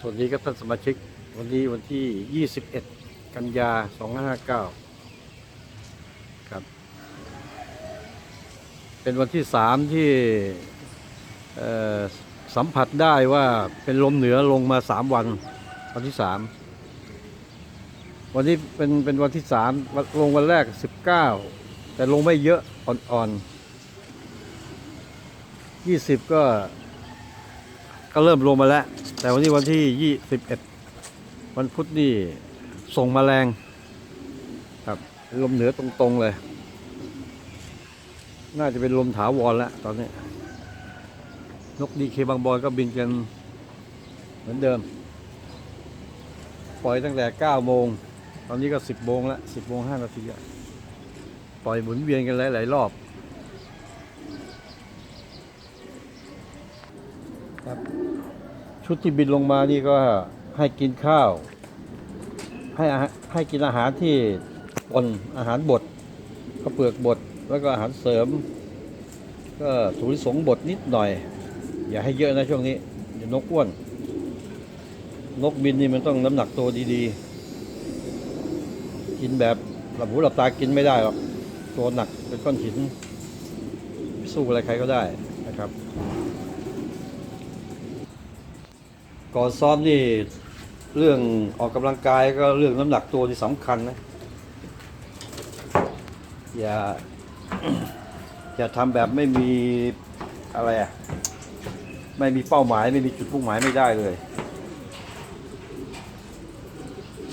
สวัสดีครับท่านสมาชิก วันนี้วันที่ 21 กันยา 2559 ครับ เป็นวันที่ 3 ที่สัมผัสได้ว่าเป็นลมเหนือลงมา 3 วัน วันที่ 3 วันนี้เป็นเป็นวันที่ 3 ลงวันแรก 19 แต่ลงไม่เยอะอ่อนๆ 20 ก็ก็เริ่มลงมาแล้ว แต่วันนี้วันที่ยี่สิบเอ็ดวันพุธนี่ส่งมาแรงครับลมเหนือตรงๆเลย น่าจะเป็นลมถาวรแล้วตอนนี้ นกดีเคบางบอนก็บินกันเหมือนเดิม ปล่อยตั้งแต่ 9 โมง ตอนนี้ก็ 10 โมงแล้ว 10 โมง 5 นาทีปล่อยหมุนเวียนกันหลายๆรอบครับ ชุดที่บินลงมานี่ก็ให้กินข้าว ให้ให้กินอาหารที่ปนอาหารบดก็เปลือกบดแล้วก็อาหารเสริม ก็สูริสงบดนิดหน่อย อย่าให้เยอะนะช่วงนี้เดี๋ยวนกอ้วน นกบินนี่มันต้องน้ำหนักตัวดีๆ กินแบบหลับหูหลับตากินไม่ได้หรอกตัวหนักเป็นก้อนหิน สู้อะไรใครก็ได้นะครับ ก่อนซ้อมนี่เรื่องออกกำลังกายก็เรื่องน้ำหนักตัวที่สำคัญนะ อย่า อย่าทำแบบไม่มีอะไรอะไม่มีเป้าหมายไม่มีจุดมุ่งหมายไม่ได้เลย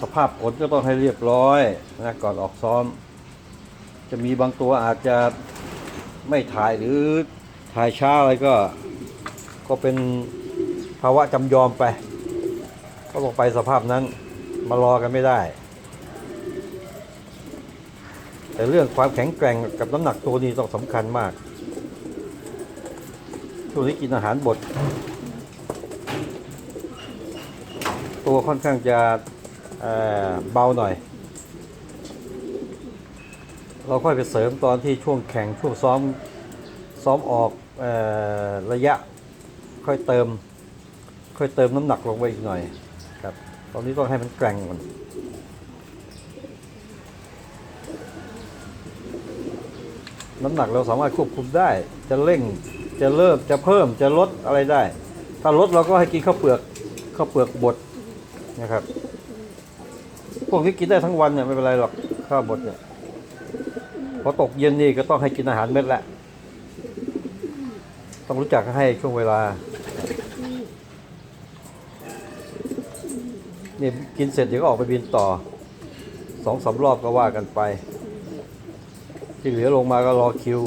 สภาพผลก็ต้องให้เรียบร้อยนะก่อนออกซ้อม จะมีบางตัวอาจจะไม่ถ่ายหรือถ่ายช้าอะไรก็ ก็เป็น ภาวะจำยอมไป ก็ลงไปสภาพนั้นมารอกันไม่ได้ แต่เรื่องความแข็งแกร่งกับน้ำหนักตัวนี้ต้องสำคัญมากช่วงนี้กินอาหารบด ตัวค่อนข้างจะเเบาหน่อย เราค่อยไปเสริมตอนที่ช่วงแข่งช่วงซ้อมซ้อมออกออระยะค่อยเติม ค่อยเติมน้ำหนักลงไปอีกหน่อยครับ ตอนนี้ต้องให้มันแกร่งก่อนน้ำหนักเราสามารถควบคุมได้ จะเร่งจะเริ่มจะเพิ่มจะลดอะไรได้ ถ้าลดเราก็ให้กินข้าวเปลือกข้าวเปลือกบดนะครับ พวกนี้กินได้ทั้งวันเนี่ยไม่เป็นไรหรอกข้าวบดเนี่ยพอตกเย็นนี่ก็ต้องให้กินอาหารเม็ดแหละ ต้องรู้จักให้ช่วงเวลา นี่กินเสร็จเดี๋ยวก็ออกไปบินต่อสองสามรอบก็ว่ากันไป ที่เหลือลงมาก็รอคิว